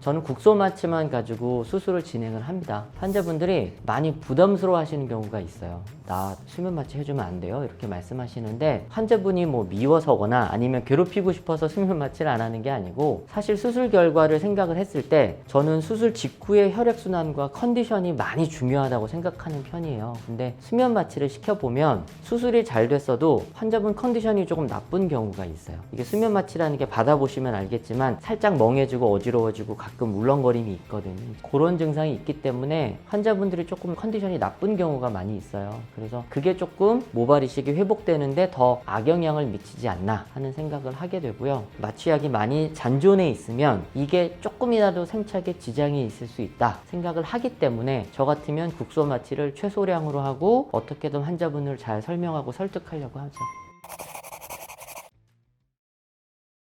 저는 국소 마취만 가지고 수술을 진행을 합니다. 환자분들이 많이 부담스러워 하시는 경우가 있어요. 나 수면 마취 해주면 안 돼요? 이렇게 말씀하시는데 환자분이 뭐 미워서거나 아니면 괴롭히고 싶어서 수면 마취를 안 하는 게 아니고 사실 수술 결과를 생각을 했을 때 저는 수술 직후의 혈액순환과 컨디션이 많이 중요하다고 생각하는 편이에요. 근데 수면 마취를 시켜보면 수술이 잘 됐어도 환자분 컨디션이 조금 나쁜 경우가 있어요. 이게 수면 마취라는 게 받아보시면 알겠지만 살짝 멍해지고 어지러워지고 가끔 울렁거림이 있거든요. 그런 증상이 있기 때문에 환자분들이 조금 컨디션이 나쁜 경우가 많이 있어요. 그래서 그게 조금 모발 이식이 회복되는데 더 악영향을 미치지 않나 하는 생각을 하게 되고요. 마취약이 많이 잔존해 있으면 이게 조금이라도 생착에 지장이 있을 수 있다 생각을 하기 때문에 저 같으면 국소 마취를 최소량으로 하고 어떻게든 환자분을 잘 설명하고 설득하려고 하죠.